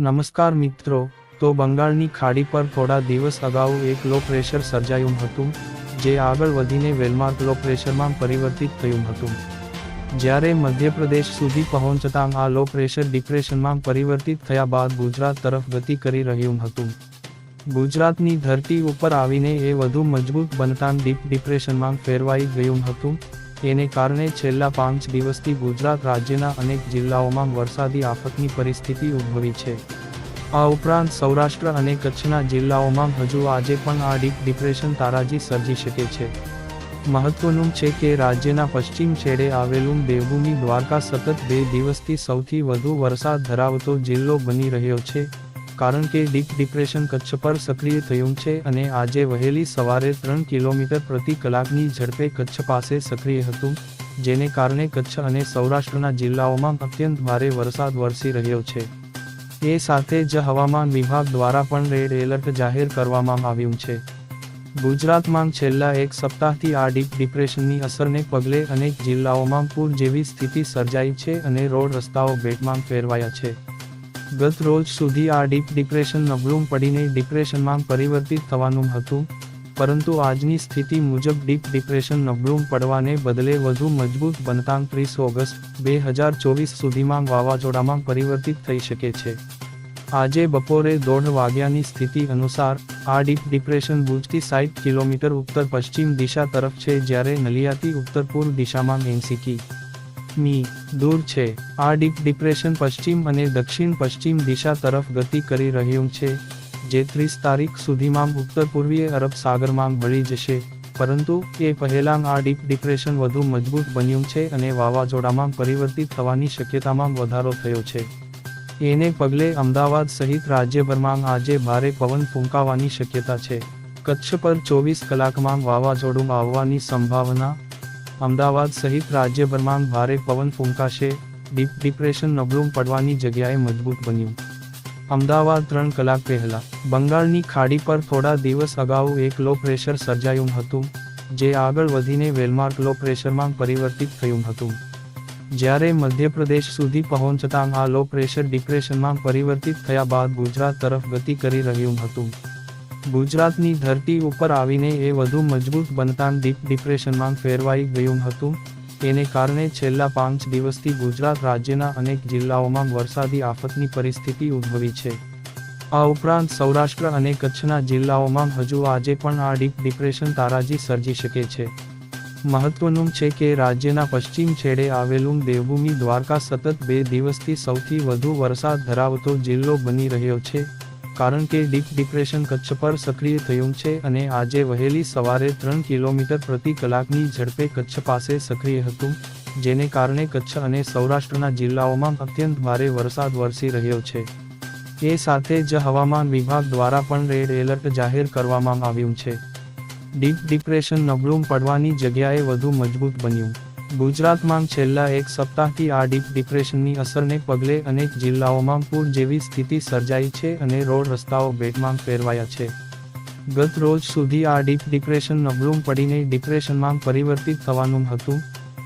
નમસ્કાર મિત્રો, તો બંગાળની ખાડી પર થોડા દિવસ અગાઉ એક લો પ્રેશર સર્જાયું હતું, જે આગળ વધીને વેલમાર્ક લો પ્રેશરમાં પરિવર્તિત થયું હતું. જ્યારે મધ્યપ્રદેશ સુધી પહોંચતાં આ લો પ્રેશર ડિપ્રેશનમાં પરિવર્તિત થયા બાદ ગુજરાત તરફ ગતિ કરી રહ્યું હતું. ગુજરાતની ધરતી ઉપર આવીને એ વધુ મજબૂત બનતા ડીપ ડિપ્રેશનમાં ફેરવાઈ ગયું હતું એને કારણે છેલ્લા પાંચ દિવસથી ગુજરાત રાજ્યના અનેક જિલ્લાઓમાં વરસાદી આફતની પરિસ્થિતિ ઉદ્ભવી છે. આ ઉપરાંત સૌરાષ્ટ્ર અને કચ્છના જિલ્લાઓમાં હજુ આજે પણ આ ડીપ ડિપ્રેશન તારાજી સર્જી શકે છે. મહત્વનું છે કે રાજ્યના પશ્ચિમ છેડે આવેલું દેવભૂમિ દ્વારકા સતત બે દિવસથી સૌથી વધુ વરસાદ ધરાવતો જિલ્લો બની રહ્યો છે. કારણ કે ડીપ ડિપ્રેશન કચ્છ પર સક્રિય થયું છે અને આજે વહેલી સવારે ત્રણ કિલોમીટર પ્રતિ કલાકની ઝડપે કચ્છ પાસે સક્રિય હતું, જેને કારણે કચ્છ અને સૌરાષ્ટ્રના જિલ્લાઓમાં અત્યંત ભારે વરસાદ વરસી રહ્યો છે. એ સાથે જ હવામાન વિભાગ દ્વારા પણ રેડ એલર્ટ જાહેર કરવામાં આવ્યું છે. ગુજરાતમાં છેલ્લા એક સપ્તાહથી આ ડીપ ડિપ્રેશનની અસરને પગલે અનેક જિલ્લાઓમાં પૂર જેવી સ્થિતિ સર્જાઈ છે અને રોડ રસ્તાઓ બેટમાં ફેરવાયા છે. ગત રોજ સુધી આ ડીપ ડિપ્રેશન નબળું પડીને ડિપ્રેશનમાં પરિવર્તિત થવાનું હતું, પરંતુ આજની સ્થિતિ મુજબ ડીપ ડિપ્રેશન નબળું પડવાને બદલે વધુ મજબૂત બનતાં ત્રીસ ઓગસ્ટ, બે હજાર ચોવીસ સુધીમાં વાવાઝોડામાં પરિવર્તિત થઈ શકે છે. આજે બપોરે દોઢ વાગ્યાની સ્થિતિ અનુસાર, આ ડીપ ડિપ્રેશન ભુજથી સાઠ કિલોમીટર ઉત્તર પશ્ચિમ દિશા તરફ છે જ્યારે નલિયાથી ઉત્તર પૂર્વ દિશામાં એંસી કી મી દૂર છે. આ ડીપ ડિપ્રેશન પશ્ચિમ અને દક્ષિણ પશ્ચિમ દિશા તરફ ગતિ કરી રહ્યું છે, જે ત્રીસ તારીખ સુધીમાં ઉત્તર પૂર્વીય અરબ સાગરમાં ભળી જશે. પરંતુ એ પહેલાં આ ડીપ ડિપ્રેશન વધુ મજબૂત બન્યું છે અને વાવાઝોડામાં પરિવર્તિત થવાની શક્યતામાં વધારો થયો છે. એને પગલે અમદાવાદ સહિત રાજ્યભરમાં આજે ભારે પવન ફૂંકાવાની શક્યતા છે. કચ્છ પર ચોવીસ કલાકમાં વાવાઝોડું આવવાની સંભાવના અમદાવાદ સહિત રાજ્યભરમાં ભારે પવન ફૂંકાશે. ડીપ ડિપ્રેશન નબળું પડવાની જગ્યાએ મજબૂત બન્યું. અમદાવાદ ત્રણ કલાક પહેલા, બંગાળની ખાડી પર થોડા દિવસ અગાઉ એક લો પ્રેશર સર્જાયું હતું, જે આગળ વધીને વેલમાર્ક લો પ્રેશરમાં પરિવર્તિત થયું હતું. જ્યારે મધ્યપ્રદેશ સુધી પહોંચતાં આ લો પ્રેશર ડિપ્રેશનમાં પરિવર્તિત થયા બાદ ગુજરાત તરફ ગતિ કરી રહ્યું હતું. ગુજરાતની ધરતી ઉપર આવીને એ વધુ મજબૂત બનતાં ડીપ ડિપ્રેશનમાં ફેરવાઈ ગયું હતું. તેને કારણે છેલ્લા પાંચ દિવસથી ગુજરાત રાજ્યના અનેક જિલ્લાઓમાં વરસાદી આફતની પરિસ્થિતિ ઉદ્ભવી છે. આ ઉપરાંત સૌરાષ્ટ્ર અને કચ્છના જિલ્લાઓમાં હજુ આજે પણ આ ડીપ ડિપ્રેશન તારાજી સર્જી શકે છે. મહત્વનું છે કે રાજ્યના પશ્ચિમ છેડે આવેલું દેવભૂમિ દ્વારકા સતત બે દિવસથી સૌથી વધુ વરસાદ ધરાવતો જિલ્લો બની રહ્યો છે. કારણ કે ડીપ ડિપ્રેશન કચ્છ પર સક્રિય થયું છે અને આજે વહેલી સવારે ત્રણ કિલોમીટર પ્રતિ કલાકની ઝડપે કચ્છ પાસે સક્રિય હતું, જેને કારણે કચ્છ અને સૌરાષ્ટ્રના જિલ્લાઓમાં અત્યંત ભારે વરસાદ વરસી રહ્યો છે. એ સાથે જ હવામાન વિભાગ દ્વારા પણ રેડ એલર્ટ જાહેર કરવામાં આવ્યું છે. ડીપ ડિપ્રેશન નબળું પડવાની જગ્યાએ વધુ મજબૂત બન્યું. ગુજરાતમાં છેલ્લા એક સપ્તાહથી આ ડીપ ડિપ્રેશનની અસરને પગલે અનેક જિલ્લાઓમાં પૂર જેવી સ્થિતિ સર્જાઈ છે અને રોડ રસ્તાઓ બેટમાં ફેરવાયા છે. ગત રોજ સુધી આ ડીપ ડિપ્રેશન નબળું પડીને ડિપ્રેશનમાં પરિવર્તિત થવાનું હતું,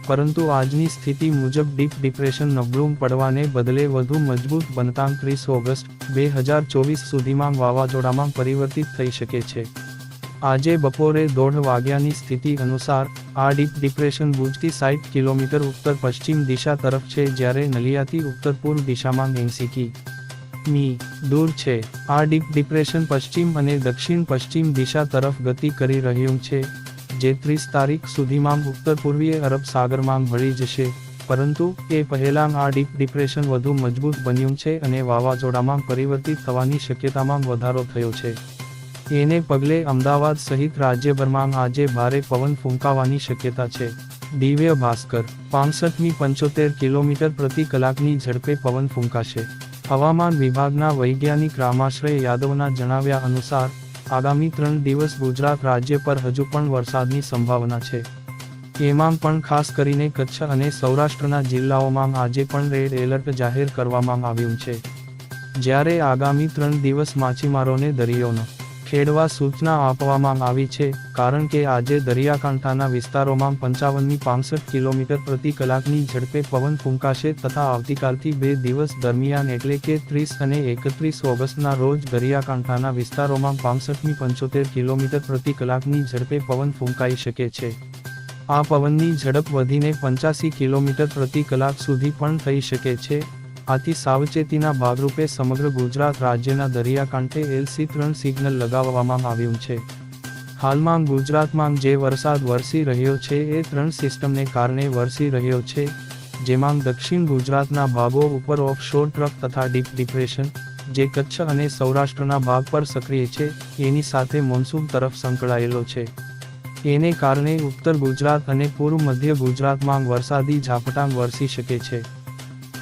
પરંતુ આજની સ્થિતિ મુજબ ડીપ ડિપ્રેશન નબળું પડવાને બદલે વધુ મજબૂત બનતાં ત્રીસ ઓગસ્ટ, બે હજાર ચોવીસ સુધીમાં વાવાઝોડામાં પરિવર્તિત થઈ શકે છે. આજે બપોરે દોઢ વાગ્યાની સ્થિતિ અનુસાર આ ડીપ ડિપ્રેશન ભુજથી સાઠ કિલોમીટર ઉત્તર પશ્ચિમ દિશા તરફ છે જ્યારે નલિયાથી ઉત્તર પૂર્વ દિશામાં એંસી મી દૂર છે. આ ડીપ ડિપ્રેશન પશ્ચિમ અને દક્ષિણ પશ્ચિમ દિશા તરફ ગતિ કરી રહ્યું છે, જે ત્રીસ તારીખ સુધીમાં ઉત્તર પૂર્વીય અરબ સાગરમાં ભળી જશે, પરંતુ એ પહેલાં આ ડીપ ડિપ્રેશન વધુ મજબૂત બન્યું છે અને વાવાઝોડામાં પરિવર્તિત થવાની શક્યતામાં વધારો થયો છે. એને પગલે અમદાવાદ સહિત રાજ્યભરમાં આજે ભારે પવન ફૂંકાવાની શક્યતા છે. દિવ્ય ભાસ્કર, પાંસઠમી પંચોતેર કિલોમીટર પ્રતિ કલાકની ઝડપે પવન ફૂંકાશે. હવામાન વિભાગના વૈજ્ઞાનિક રામાશ્રય યાદવના જણાવ્યા અનુસાર, આગામી ત્રણ દિવસ ગુજરાત રાજ્ય પર હજુ પણ વરસાદની સંભાવના છે. એમાં પણ ખાસ કરીને કચ્છ અને સૌરાષ્ટ્રના જિલ્લાઓમાં આજે પણ રેડ એલર્ટ જાહેર કરવામાં આવ્યું છે. જ્યારે આગામી ત્રણ દિવસ માછીમારોને દરિયો ન ખેડવા સૂચના આપવામાં આવી છે, કારણ કે આજે દરિયાકાંઠાના વિસ્તારોમાં પંચાવનની પાંસઠ કિલોમીટર પ્રતિ કલાકની ઝડપે પવન ફૂંકાશે તથા આવતીકાલથી બે દિવસ દરમિયાન એટલે કે ત્રીસ અને એકત્રીસ ઓગસ્ટના રોજ દરિયાકાંઠાના વિસ્તારોમાં પાંસઠની પંચોતેર કિલોમીટર પ્રતિ કલાકની ઝડપે પવન ફૂંકાઈ શકે છે. આ પવનની ઝડપ વધીને પંચાસી કિલોમીટર પ્રતિ કલાક સુધી પણ થઈ શકે છે. આથી સાવચેતીના ભાગરૂપે સમગ્ર ગુજરાત રાજ્યના દરિયાકાંઠે એલસી ત્રણ સિગ્નલ લગાવવામાં આવ્યું છે. હાલમાં ગુજરાતમાં જે વરસાદ વરસી રહ્યો છે એ ત્રણ સિસ્ટમને કારણે વરસી રહ્યો છે, જેમાં દક્ષિણ ગુજરાતના ભાગો ઉપર ઓફશોર ટ્રક તથા ડીપ ડિપ્રેશન, જે કચ્છ અને સૌરાષ્ટ્રના ભાગ પર સક્રિય છે, એની સાથે મોન્સૂન તરફ સંકળાયેલો છે. એને કારણે ઉત્તર ગુજરાત અને પૂર્વ મધ્ય ગુજરાતમાં વરસાદી ઝાપટાં વરસી શકે છે.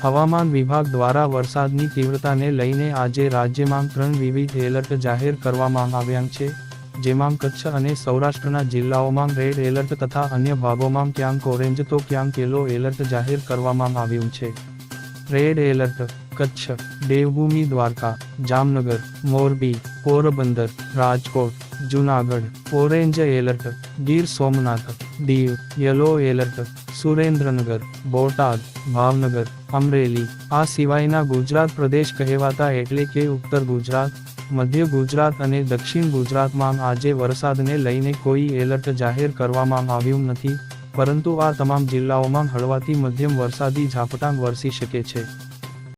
હવામાન વિભાગ દ્વારા વરસાદની તીવ્રતાને લઈને આજે રાજ્યમાં ત્રણ વિવિધ એલર્ટ જાહેર કરવામાં આવ્યા છે, જેમાં કચ્છ અને સૌરાષ્ટ્રના જિલ્લાઓમાં રેડ એલર્ટ તથા અન્ય ભાગોમાં ક્યાંક ઓરેન્જ તો ક્યાંક યલો એલર્ટ જાહેર કરવામાં આવ્યું છે. Red alert, Kutch, Devbhumi, Dwarka, Jamnagar, Morbi, Porbandar, Rajkot, Junagadh, orange alert, Gir Somnath, Diu, yellow alert Surendranagar, Botad, Bhavnagar, Amreli, આ સિવાયના ગુજરાત પ્રદેશ કહેવાતા એટલે કે ઉત્તર ગુજરાત, મધ્ય ગુજરાત અને દક્ષિણ ગુજરાતમાં આજે વરસાદને લઈને કોઈ એલર્ટ જાહેર કરવામાં આવ્યું નથી, પરંતુ આ તમામ જિલ્લાઓમાં હળવાથી મધ્યમ વરસાદી ઝાપટાં વરસી શકે છે.